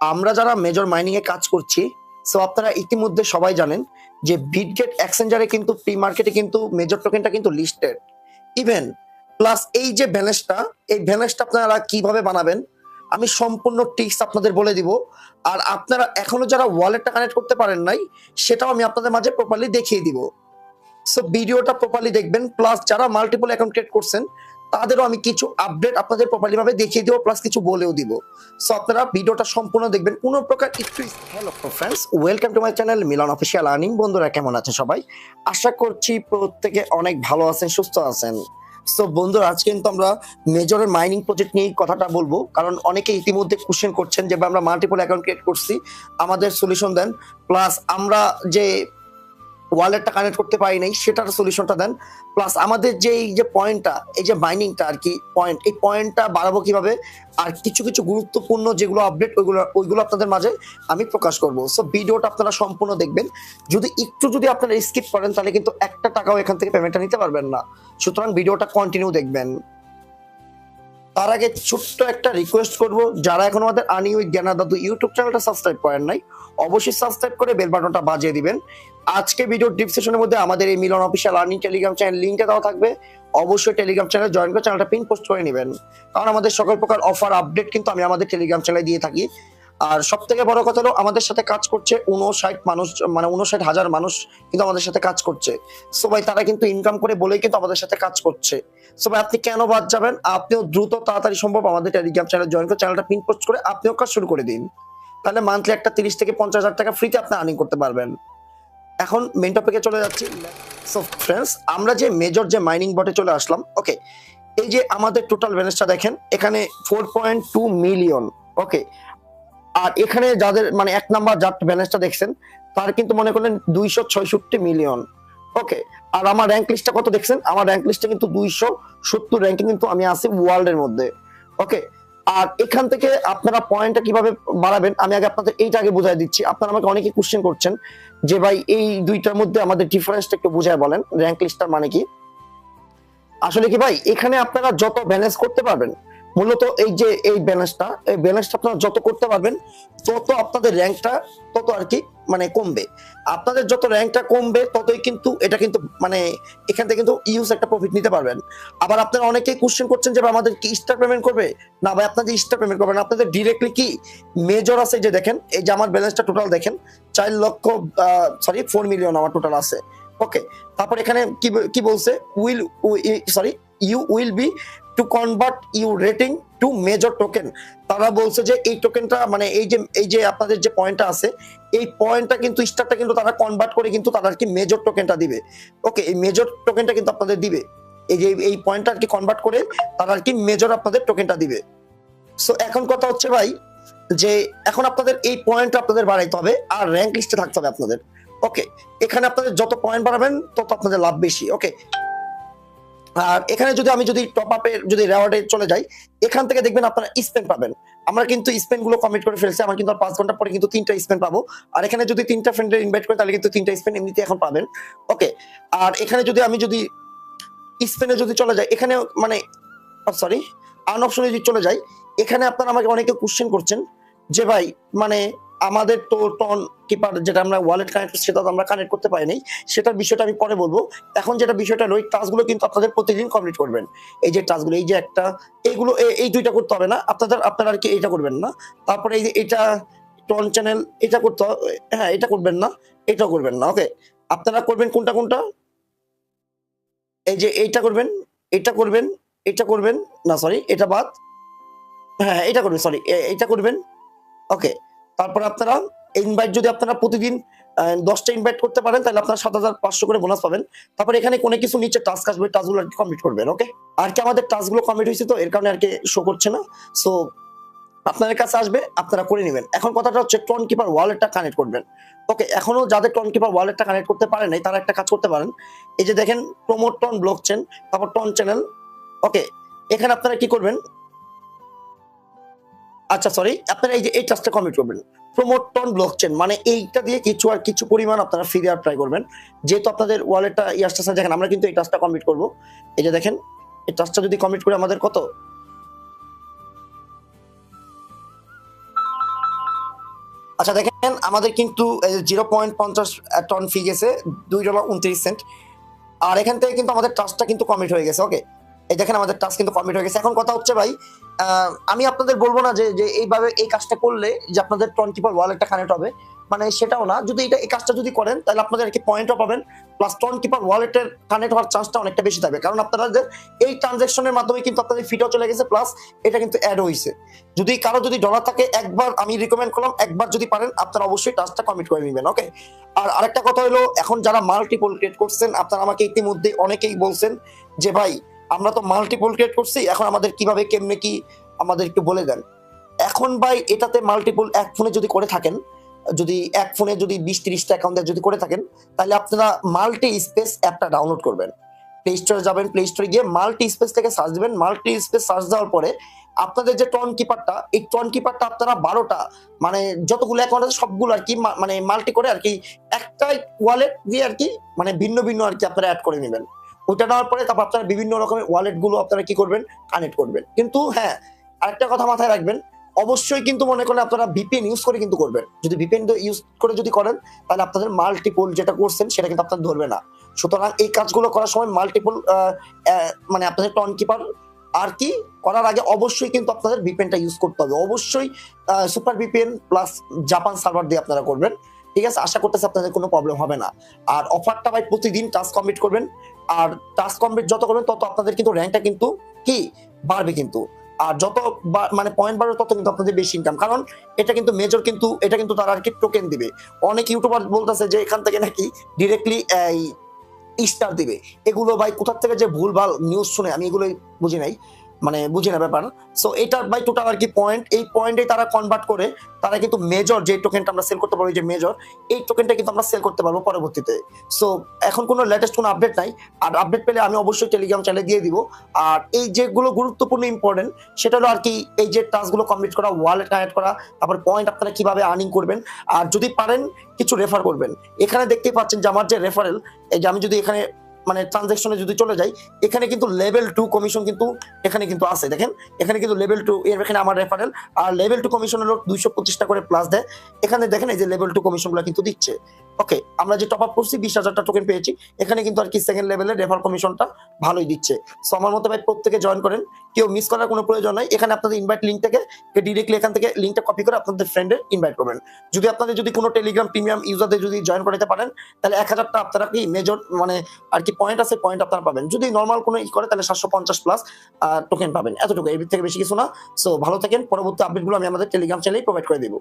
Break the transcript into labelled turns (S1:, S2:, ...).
S1: আমরা যারা major mining এ কাজ করছি সো আপনারা ইতিমধ্যে সবাই জানেন যে বিটগেট এক্সচেঞ্জারে কিন্তু প্রি মার্কেটে কিন্তু মেজর টোকেনটা কিন্তু লিস্টেড ইভেন প্লাস এই যে ব্যালেন্সটা এই ব্যালেন্সটা আপনারা কীভাবে বানাবেন, আমি সম্পূর্ণ টিক্স আপনাদের বলে দিব। আর আপনারা এখনও যারা ওয়ালেটটা কানেক্ট করতে পারেন নাই, সেটাও আমি আপনাদের মাঝে প্রপারলি দেখিয়ে দিব। সো ভিডিওটা প্রপারলি দেখবেন প্লাস যারা মাল্টিপল অ্যাকাউন্ট ক্রিয়েট করছেন তাদেরও আমি কিছু আপডেট আপনাদের প্রপারলি ভাবে দেখিয়ে দিব প্লাস কিছু বলেও দিব। সো আপনারা ভিডিওটা সম্পূর্ণ দেখবেন। কোনো প্রকার একটু hello friends welcome to my channel Milan official earning বন্ধুরা, কেমন আছেন সবাই? আশা করছি প্রত্যেকে অনেক ভালো আছেন, সুস্থ আছেন। সো বন্ধুরা, আজকে কিন্তু আমরা মেজরের মাইনিং প্রজেক্ট নিয়ে কথাটা বলব। কারণ অনেকে ইতিমধ্যে কোশ্চেন করছেন যে আমরা মাল্টিপল অ্যাকাউন্ট ক্রিয়েট করছি। আমাদের সলিউশন দেন। প্লাস আমরা যে ওয়ালেটটা কানেক্ট করতে পারি নাই, সেটার সলিউশনটা দেন। প্লাস আমাদের যে এই যে পয়েন্টটা এই যে মাইনিংটা আর কি পয়েন্ট এই পয়েন্টটা বাড়াবো কীভাবে? আর কিছু কিছু গুরুত্বপূর্ণ যেগুলো আপডেট ওইগুলো ওইগুলো আপনাদের মাঝে আমি প্রকাশ করব। সো ভিডিওটা আপনারা সম্পূর্ণ দেখবেন। যদি একটু যদি আপনারা স্কিপ করেন, তাহলে কিন্তু একটা টাকাও এখান থেকে পেমেন্টটা নিতে পারবেন না। সুতরাং ভিডিওটা কন্টিনিউ দেখবেন। তার আগে ছোট্ট একটা রিকোয়েস্ট করব। যারা এখন আমাদের আনি উইথ জ্ঞানা দাদু ইউটিউব চ্যানেলটা সাবস্ক্রাইব করেন নাই, অবশ্যই সাবস্ক্রাইব করে বেল বাটনটা বাজিয়ে দিবেন। আজকে ভিডিও ডিসক্রিপশনের মধ্যে আমাদের এই Milan official earning Telegram channel লিঙ্কটা দেওয়া থাকবে। অবশ্যই টেলিগ্রাম চ্যানেল জয়েন করে চ্যানেলটা পিন পোস্ট করে নেবেন। কারণ আমাদের সকল প্রকার অফার আপডেট কিন্তু আমি আমাদের টেলিগ্রাম চ্যানেলে দিয়ে থাকি। আর সব থেকে বড় কথা হলো, আমাদের সাথে কাজ করছে উনষাট মানুষ মানে উনষাট হাজার মানুষ কিন্তু আমাদের সাথে কাজ করছে। সবাই তারা কিন্তু ইনকাম করে বলেই কিন্তু আমাদের সাথে কাজ করছে। সবাই, আপনি কেন বাদ যাবেন? আপনিও দ্রুত তাড়াতাড়ি সম্ভব আমাদের টেলিগ্রাম চ্যানেল জয়েন করে চ্যানেলটা পিন পোস্ট করে আপনিও কাজ শুরু করে দিন। তাহলে মান্থলি একটা তিরিশ থেকে পঞ্চাশ হাজার টাকা ফ্রিতে আপনি আর্নিং করতে পারবেন। এখন মেন টপিকে চলে যাচ্ছি। সো ফ্রেন্ডস আমরা যে মেজর যে মাইনিং বটে চলে আসলাম ওকে এই যে আমাদের টোটাল ব্যালেন্সটা দেখেন, এখানে four point two million okay আর এখানে যাদের মানে এক নাম্বার যার ব্যালেন্সটা দেখছেন, তার কিন্তু মনে করলেন দুইশো ছয়ষট্টি মিলিয়ন ওকে আর আমার র্যাঙ্ক লিস্টটা কত দেখছেন? আমার র্যাঙ্ক লিস্টে কিন্তু দুইশো সত্তর র্যাঙ্কিং কিন্তু আমি আছি ওয়ার্ল্ডের মধ্যে। ওকে আর এখান থেকে আপনারা পয়েন্টটা কীভাবে বাড়াবেন? আমি আগে আপনাদের এইটা আগে বুঝাই দিচ্ছি। আপনারা আমাকে অনেকে কোশ্চেন করছেন যে ভাই, এই দুইটার মধ্যে আমাদের ডিফারেন্সটা একটু বুঝায় বলেন। র্যাঙ্ক লিস্টটার মানে কি? আসলে কি ভাই, এখানে আপনারা যত ব্যালেন্স করতে পারবেন মূলত এই যে, এই ব্যালেন্সটা এই ব্যালেন্সটা আপনারা যত করতে পারবেন, তত আপনাদের র্যাঙ্কটা তত আর কি মানে কমবে। আপনাদের যত র্যাঙ্কটা কমবে, ততই কিন্তু এটা কিন্তু মানে এখান থেকে কিন্তু ইউজ একটা প্রফিট নিতে পারবেন। আবার আপনারা অনেকেই কোশ্চেন করছেন যে আমাদের কি স্টার পেমেন্ট করবে? না ভাই, আপনাদের স্টার পেমেন্ট করবে না। আপনাদের ডিরেক্টলি কি মেজর আছে যে দেখেন, এই যে আমার ব্যালেন্সটা টোটাল দেখেন, চার লক্ষ সরি ফোর মিলিয়ন আমার টোটাল আছে। ওকে তারপর এখানে কি কি বলছে? Will sorry you will be to convert you rating to major token তারা বলছে যে এই টোকেনটা মানে এই যে এই যে আপনাদের যে পয়েন্টটা আছে, এই পয়েন্টটা কিন্তু স্টারটা কিন্তু তারা কনভার্ট করে কিন্তু তারা আর কি মেজর টোকেনটা দিবে। ওকে এই মেজর টোকেনটা কিন্তু আপনাদের দিবে। এই যে, এই পয়েন্টটা আর কি কনভার্ট করে তারা আর কি মেজর আপনাদের টোকেনটা দিবে। সো এখন কথা হচ্ছে ভাই, যে এখন আপনাদের এই পয়েন্টটা আপনাদের বাড়াইতে হবে আর র্যাঙ্ক লিস্টে থাকতে হবে আপনাদের। ওকে এখানে আপনাদের যত পয়েন্ট বাড়াবেন, তত আপনাদের লাভ বেশি। ওকে আর এখানে যদি আমি যদি টপ আপের যদি রেওয়ার্ডে চলে যাই, এখান থেকে দেখবেন আপনারা স্পেন পাবেন। আমরা কিন্তু স্পেনগুলো কমিট করে ফেলছি, আমার কিন্তু পাঁচ ঘণ্টা পরে কিন্তু তিনটা স্পেন পাবো। আর এখানে যদি তিনটা ফ্রেন্ডের ইনভাইট করি, তাহলে কিন্তু তিনটা স্পেন এমনিতে এখন পাবেন। ওকে আর এখানে যদি আমি যদি স্পেনে যদি চলে যাই এখানে মানে সরি আন অপশনে যদি চলে যাই, এখানে আপনারা আমাকে অনেকে কোশ্চেন করছেন যে ভাই মানে আমাদের তো টন কিপার যেটা আমরা ওয়ালেট কানেক্ট সেটা আমরা কানেক্ট করতে পারি পারিনি। সেটার বিষয়টা আমি পরে বলব। এখন যেটা বিষয়টা রই টাস্কগুলো কিন্তু আপনাদের প্রতিদিন কমপ্লিট করবেন। এই যে টাস্কগুলো, এই যে একটা এইগুলো এই দুইটা করতে হবে না। আপনাদের, আপনারা আর কি এইটা করবেন না। তারপরে এই যে এটা টন চ্যানেল এটা করতে হ্যাঁ এটা করবেন না, এটাও করবেন না। ওকে আপনারা করবেন কোনটা কোনটা? এই যে এইটা করবেন, এটা করবেন এটা করবেন, না সরি এটা বাদ। হ্যাঁ এটা করবেন সরি এটা করবেন। ওকে তারপর আপনারা ইনভাইট যদি আপনারা প্রতিদিন দশটা ইনভাইট করতে পারেন, তাহলে আপনারা সাত হাজার পাঁচশো করে বোনাস পাবেন। তারপর এখানে কোনো কিছু নিচে টাস্ক আসবে টাস্কগুলো আর কি কমপ্লিট করবেন ওকে আর কি আমাদের টাস্কগুলো কমপ্লিট হয়েছে তো, এর কারণে আর কি শো করছে না। সো আপনাদের কাছে আসবে, আপনারা করে নেবেন। এখন কথাটা হচ্ছে টন কিপার ওয়ালেটটা কানেক্ট করবেন। ওকে এখনও যাদের টন কিপার ওয়ালেটটা কানেক্ট করতে পারে নাই, তারা একটা কাজ করতে পারেন। এই যে দেখেন প্রমোট টন ব্লক চেন তারপর টন চ্যানেল ওকে এখানে আপনারা কি করবেন? আচ্ছা সরি আপনারা এই যে এই টাস্কটা কমপ্লিট করবেন। প্রমোট টন ব্লক চেন মানে এইটা দিয়ে কিছু আর কিছু পরিমাণ আপনারা ফ্রি দেওয়ার ট্রাই করবেন। যেহেতু আপনাদের ওয়ালেটটা ইয়াসটা সাথে দেখেন আমরা কিন্তু এই টাস্কটা কমপ্লিট করব। এই যে দেখেন, এই টাস্কটা যদি কমপ্লিট করে আমাদের কত? আচ্ছা দেখেন, আমাদের কিন্তু জিরো পয়েন্ট পঞ্চাশ টন ফি গেছে, দুই ডলার উনত্রিশ সেন্ট আর এখান থেকে কিন্তু আমাদের টাস্কটা কিন্তু কমিট হয়ে গেছে ওকে এই দেখেন আমাদের টাস্ক কিন্তু কমিট হয়ে গেছে। এখন কথা হচ্ছে ভাই আমি আপনাদের বলব না যে যে এইভাবে এই কাজটা করলে যে আপনাদের টোয়েন্টি ফোর ওয়ালেটটা কানেক্ট হবে মানে সেটাও না। যদি এটা এই কাজটা যদি করেন, তাহলে আপনাদের আর কি পয়েন্টও পাবেন প্লাস টোয়েন্টি ফোর ওয়ালেটের কানেক্ট হওয়ার চান্সটা অনেকটা বেশি থাকবে। কারণ আপনাদের এই ট্রানজাকশনের মাধ্যমে কিন্তু আপনাদের ফিটাও চলে গেছে প্লাস এটা কিন্তু অ্যাড হয়েছে যদি কারও যদি ডলার থাকে, একবার আমি রিকমেন্ড করলাম, একবার যদি পারেন, আপনারা অবশ্যই টাস্কটা কমিট করে নেবেন ওকে আর আরেকটা কথা হলো, এখন যারা মাল্টিপল ক্রিয়েট করছেন, আপনারা আমাকে ইতিমধ্যে অনেকেই বলছেন যে, ভাই আমরা তো মাল্টিপল ক্রিয়েট করছি, এখন আমাদের কীভাবে, কেমনে কি, আমাদের একটু বলে দেন। এখন ভাই, এটাতে মাল্টিপল এক ফোনে যদি করে থাকেন, যদি এক ফোনে যদি বিশ তিরিশটা অ্যাকাউন্টে যদি করে থাকেন, তাহলে আপনারা মাল্টি স্পেস অ্যাপটা ডাউনলোড করবেন। প্লে স্টোরে যাবেন প্লে স্টোরে গিয়ে মাল্টি স্পেস থেকে সার্চ দিবেন। মাল্টি স্পেস সার্চ দেওয়ার পরে আপনাদের যে টন কিপারটা এই টন কিপারটা আপনারা বারোটা মানে যতগুলো অ্যাকাউন্ট আছে সবগুলো আর কি মানে মাল্টি করে আর কি একটাই ওয়ালেট দিয়ে আর কি মানে ভিন্ন ভিন্ন আর কি আপনারা অ্যাড করে নেবেন। ওইটা নেওয়ার পরে তারপর আপনারা বিভিন্ন রকমের ওয়ালেটগুলো আপনারা কি করবেন? কানেক্ট করবেন। কিন্তু হ্যাঁ আরেকটা কথা মাথায় রাখবেন, অবশ্যই কিন্তু মনে করেন আপনারা ভিপিএন ইউজ করে কিন্তু করবেন। যদি ভিপিএন ইউজ করে যদি করেন, তাহলে আপনাদের মাল্টিপল যেটা করছেন, সেটা কিন্তু আপনার ধরবে না। সুতরাং এই কাজগুলো করার সময় মাল্টিপল মানে আপনাদের টন কিপার আর কি, করার আগে অবশ্যই কিন্তু আপনাদের ভিপিএনটা ইউজ করতে হবে। অবশ্যই super VPN plus Japan server দিয়ে আপনারা করবেন। ঠিক আছে, আশা করতেছি আপনাদের কোনো প্রবলেম হবে না। আর অফারটা ভাই প্রতিদিন টাস্ক কমপ্লিট করবেন। আর টাস্ক কমপ্লিট যত করবেন, তত আপনাদের কিন্তু র্যাঙ্কটা কিন্তু কি? বাড়বে কিন্তু। আর যত মানে পয়েন্ট বাড়বে, তত কিন্তু আপনাদের বেশি ইনকাম কারণ এটা কিন্তু মেজর কিন্তু, এটা কিন্তু তারা আর কি টোকেন দিবে। অনেক ইউটিউবার বলতেছে যে এখান থেকে নাকি ডিরেক্টলি এই স্টার দিবে। এগুলো ভাই কোথার থেকে যে ভুল ভুলভাল নিউজ শুনে, আমি এগুলোই বুঝি নাই। মানে বুঝি না ব্যাপার। সো এটা বাই টোটাল আর কি পয়েন্ট এই পয়েন্টে তারা কনভার্ট করে, তারা কিন্তু মেজর যে টোকেনটা আমরা সেল করতে পারব যে মেজর এই টোকেনটা কিন্তু আমরা সেল করতে পারব পরবর্তীতে। সো এখন কোনো লেটেস্ট কোনো আপডেট নাই। আর আপডেট পেলে আমি অবশ্যই টেলিগ্রাম চ্যানেলে দিয়ে দিব। আর এই যেগুলো গুরুত্বপূর্ণ ইম্পর্টেন্ট সেটা হলো আর কি এই যে টাস্কগুলো কমপ্লিট করা ওয়ালেট কানেক্ট করা, তারপর পয়েন্ট আপনারা কীভাবে আর্নিং করবেন। আর যদি পারেন, কিছু রেফার করবেন। এখানে দেখতেই পাচ্ছেন যে আমার যে রেফারেল এই যে আমি যদি এখানে মানে ট্রানজেকশনে যদি চলে যাই, এখানে কিন্তু লেভেল টু কমিশন কিন্তু এখানে কিন্তু আছে। দেখেন, এখানে কিন্তু লেভেল টু এর এখানে আমার রেফারেল আর লেভেল টু কমিশন হলো দুইশো পঁচিশটা করে প্লাস দেয়। এখানে দেখেন এই যে লেভেল টু কমিশনগুলো কিন্তু দিচ্ছে। ওকে আমরা যে টপ আপ করছি, বিশ হাজারটা টোকেন পেয়েছি, এখানে কিন্তু আর কি সেকেন্ড লেভেলের রেফার কমিশনটা ভালোই দিচ্ছে। সো আমার মতো ভাই, প্রত্যেকে জয়েন করেন, কেউ মিস করার কোনো প্রয়োজন নাই। এখানে আপনাদের ইনভাইট লিঙ্ক থেকে ডিরেক্টলি এখান থেকে লিঙ্কটা কপি করে আপনাদের ফ্রেন্ডে ইনভাইট করবেন। যদি আপনাদের যদি কোনো টেলিগ্রাম প্রিমিয়াম ইউজারদের যদি জয়েন করাতে পারেন, তাহলে এক হাজারটা আপনারা কি মেজর মানে আর কি পয়েন্ট আছে পয়েন্ট আপনারা পাবেন। যদি নর্মাল কোনো ই করে, তাহলে সাতশো পঞ্চাশ প্লাস টোকেন পাবেন। এতটুকু, এর থেকে বেশি কিছু না। সো ভালো থাকেন। পরবর্তী আপডেটগুলো আমি আমাদের টেলিগ্রাম চ্যানেলেই প্রোভাইড করে দেবো।